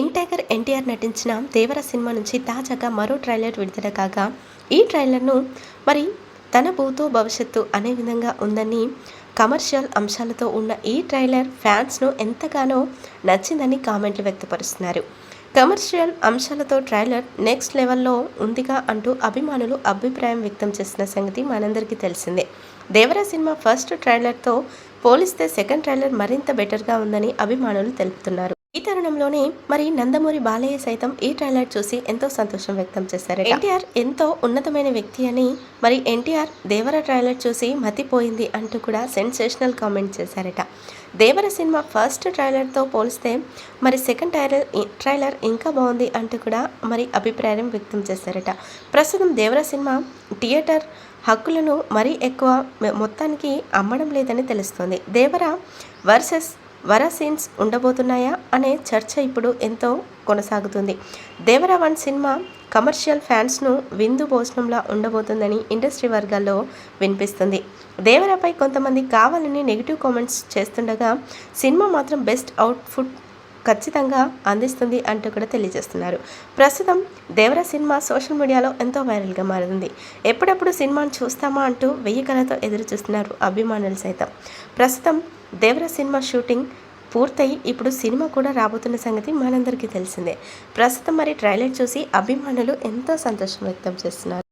Young tiger NTR నటించిన దేవర cinema నుంచి తాజాగా మరో ట్రైలర్ విడుదల కాగా ఈ ట్రైలర్ను మరి తన భూతో భవిష్యత్తు అనే విధంగా ఉందని కమర్షియల్ అంశాలతో ఉన్న ఈ ట్రైలర్ ఫ్యాన్స్ను ఎంతగానో నచ్చిందని కామెంట్లు వ్యక్తపరుస్తున్నారు. కమర్షియల్ అంశాలతో ట్రైలర్ నెక్స్ట్ లెవెల్లో ఉందిగా అంటూ అభిమానులు అభిప్రాయం వ్యక్తం చేసిన సంగతి మనందరికీ తెలిసిందే. దేవరా సినిమా ఫస్ట్ ట్రైలర్తో పోలిస్తే సెకండ్ ట్రైలర్ మరింత బెటర్గా ఉందని అభిమానులు తెలుపుతున్నారు. ఈ తరుణంలోనే మరి నందమూరి బాలయ్య సైతం ఈ ట్రైలర్ చూసి ఎంతో సంతోషం వ్యక్తం చేశారు ఎన్టీఆర్ ఎంతో ఉన్నతమైన వ్యక్తి అని మరి ఎన్టీఆర్ దేవర ట్రైలర్ చూసి మతిపోయింది అంటూ కూడా సెన్సేషనల్ కామెంట్ చేశారట. దేవర సినిమా ఫస్ట్ ట్రైలర్తో పోలిస్తే మరి సెకండ్ ట్రైలర్ ట్రైలర్ ఇంకా బాగుంది అంటూ కూడా మరి అభిప్రాయం వ్యక్తం చేశారట. ప్రస్తుతం దేవర సినిమా థియేటర్ హక్కులను మరీ ఎక్కువ మొత్తానికి అమ్మడం లేదని తెలుస్తోంది. దేవర వర్సెస్ వర సీన్స్ ఉండబోతున్నాయా అనే చర్చ ఇప్పుడు ఎంతో కొనసాగుతుంది. దేవర వన్ సినిమా కమర్షియల్ ఫ్యాన్స్ను విందు భోజనంలా ఉండబోతుందని ఇండస్ట్రీ వర్గాల్లో వినిపిస్తుంది. దేవరపై కొంతమంది కావాలని నెగిటివ్ కామెంట్స్ చేస్తుండగా సినిమా మాత్రం బెస్ట్ అవుట్ఫుట్ ఖచ్చితంగా అందిస్తుంది అంటూ కూడా తెలియజేస్తున్నారు. ప్రస్తుతం దేవర సినిమా సోషల్ మీడియాలో ఎంతో వైరల్గా మారింది. ఎప్పుడప్పుడు సినిమాను చూస్తామా అంటూ వెయ్యి కళతో ఎదురు చూస్తున్నారు అభిమానులు సైతం. ప్రస్తుతం దేవర సినిమా షూటింగ్ పూర్తయి ఇప్పుడు సినిమా కూడా రాబోతున్న సంగతి మనందరికీ తెలిసిందే. ప్రస్తుతం మరి ట్రైలర్ చూసి అభిమానులు ఎంతో సంతోషం వ్యక్తం చేస్తున్నారు.